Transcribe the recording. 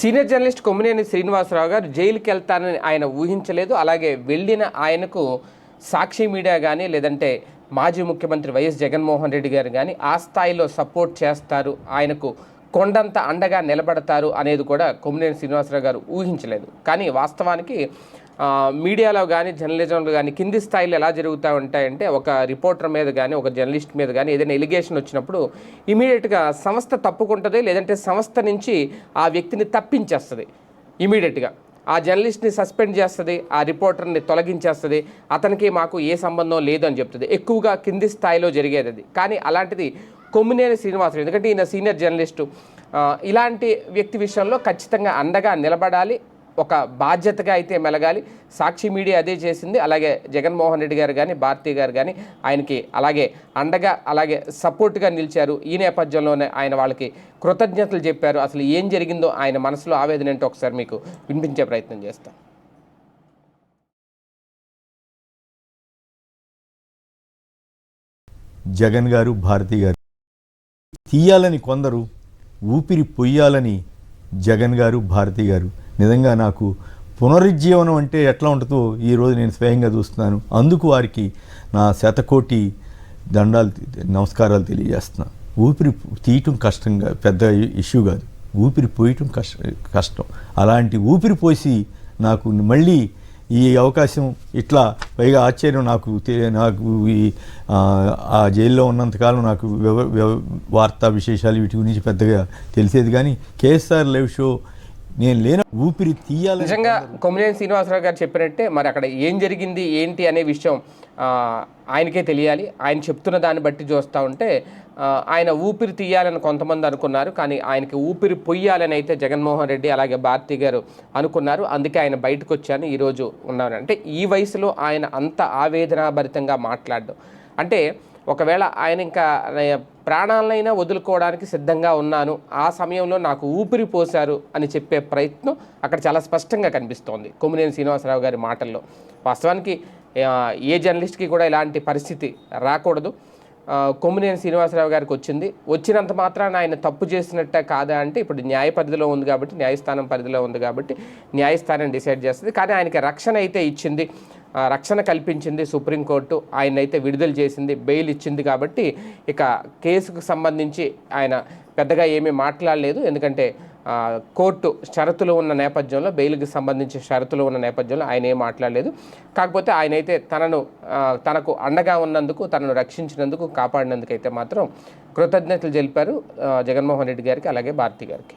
Senior journalist Kommineni Srinivasarao గారు జైలుకి వెళ్తానని ఆయన ఊహించలేదు. అలాగే వెళ్ళిన ఆయనకు సాక్షి మీడియా కానీ లేదంటే మాజీ ముఖ్యమంత్రి వైఎస్ జగన్మోహన్ రెడ్డి గారు కానీ ఆ స్థాయిలో సపోర్ట్ చేస్తారు. ఆయనకు కొండంత అండగా నిలబడతారు అనేది కూడా కొమ్మినేని శ్రీనివాసరావు గారు ఊహించలేదు. కానీ వాస్తవానికి మీడియాలో కానీ జర్నలిజంలో కానీ కింది స్థాయిలో ఎలా జరుగుతూ ఉంటాయంటే ఒక రిపోర్టర్ మీద కానీ ఒక జర్నలిస్ట్ మీద కానీ ఏదైనా ఎలిగేషన్ వచ్చినప్పుడు ఇమీడియట్గా సంస్థ తప్పుకుంటుంది లేదంటే సంస్థ నుంచి ఆ వ్యక్తిని తప్పించేస్తుంది ఇమీడియట్గా. ఆ జర్నలిస్ట్ని సస్పెండ్ చేస్తుంది ఆ రిపోర్టర్ని తొలగించేస్తుంది అతనికి మాకు ఏ సంబంధం లేదు అని చెప్తుంది. ఎక్కువగా కింది స్థాయిలో జరిగేది అది. కానీ అలాంటిది కొమ్మినేని శ్రీనివాసరావు ఎందుకంటే ఈయన సీనియర్ జర్నలిస్టు. ఇలాంటి వ్యక్తి విషయంలో ఖచ్చితంగా అండగా నిలబడాలి. ఒక బాధ్యతగా అయితే మెలగాలి. సాక్షి మీడియా అదే చేసింది. అలాగే జగన్మోహన్ రెడ్డి గారు కానీ భారతీ గారు కానీ ఆయనకి అలాగే అండగా అలాగే సపోర్ట్గా నిలిచారు. ఈ నేపథ్యంలోనే ఆయన వాళ్ళకి కృతజ్ఞతలు చెప్పారు. అసలు ఏం జరిగిందో ఆయన మనసులో ఆవేదన ఏంటో ఒకసారి మీకు వినిపించే ప్రయత్నం చేస్తాను జగన్ గారు భారతి గారు తీయాలని కొందరు ఊపిరి పొయ్యాలని జగన్ గారు భారతి గారు నిజంగా నాకు పునరుజ్జీవనం అంటే ఎట్లా ఉంటుందో ఈరోజు నేను స్వయంగా చూస్తున్నాను. అందుకు వారికి నా శతకోటి దండాలు నమస్కారాలు తెలియజేస్తున్నాను ఊపిరి తీయటం కష్టంగా పెద్ద ఇష్యూ కాదు. ఊపిరి పోయటం కష్ట కష్టం. అలాంటి ఊపిరి పోసి నాకు మళ్ళీ ఈ అవకాశం ఇట్లా పైగా ఆశ్చర్యం నాకు నాకు ఈ ఆ, జైల్లో ఉన్నంతకాలం నాకు వార్తా విశేషాలు వీటి గురించి పెద్దగా తెలిసేది కానీ కేఎస్ఆర్ లైవ్ షో నేను లేన ఊపిరి తీయాలని నిజంగా కొమ్మినేని శ్రీనివాసరావు గారు చెప్పినట్టే మరి అక్కడ ఏం జరిగింది ఏంటి అనే విషయం ఆయనకే తెలియాలి. ఆయన చెప్తున్న దాన్ని బట్టి చూస్తూ ఉంటే ఆయన ఊపిరి తీయాలని కొంతమంది అనుకున్నారు కానీ ఆయనకి ఊపిరి పొయ్యాలని అయితే జగన్మోహన్ రెడ్డి అలాగే భారతి గారు అనుకున్నారు. అందుకే ఆయన బయటకు వచ్చాను ఈరోజు ఉన్నారు అంటే ఈ వయసులో ఆయన అంత ఆవేదనాభరితంగా మాట్లాడడం. అంటే ఒకవేళ ఆయన ఇంకా ప్రాణాలనైనా వదులుకోవడానికి సిద్ధంగా ఉన్నాను ఆ సమయంలో నాకు ఊపిరి పోశారు అని చెప్పే ప్రయత్నం అక్కడ చాలా స్పష్టంగా కనిపిస్తోంది కొమ్మినేని శ్రీనివాసరావు గారి మాటల్లో. వాస్తవానికి ఏ జర్నలిస్ట్కి కూడా ఇలాంటి పరిస్థితి రాకూడదు. కొమ్మినేని శ్రీనివాసరావు గారికి వచ్చింది. వచ్చినంత మాత్రాన ఆయన తప్పు చేసినట్టే కాదా అంటే ఇప్పుడు న్యాయ పరిధిలో ఉంది కాబట్టి న్యాయస్థానం పరిధిలో ఉంది కాబట్టి న్యాయస్థానం డిసైడ్ చేస్తుంది. కానీ ఆయనకి రక్షణ అయితే ఇచ్చింది. రక్షణ కల్పించింది సుప్రీంకోర్టు ఆయన అయితే విడుదల చేసింది బెయిల్ ఇచ్చింది కాబట్టి ఇక కేసుకు సంబంధించి ఆయన పెద్దగా ఏమీ మాట్లాడలేదు. ఎందుకంటే కోర్టు షరతులు ఉన్న నేపథ్యంలో బెయిల్కి సంబంధించి షరతులు ఉన్న నేపథ్యంలో ఆయన ఏం మాట్లాడలేదు. కాకపోతే ఆయన అయితే తనను తనకు అండగా ఉన్నందుకు తనను రక్షించినందుకు కాపాడినందుకు అయితే మాత్రం కృతజ్ఞతలు తెలిపారు జగన్మోహన్ రెడ్డి గారికి అలాగే భారతి గారికి.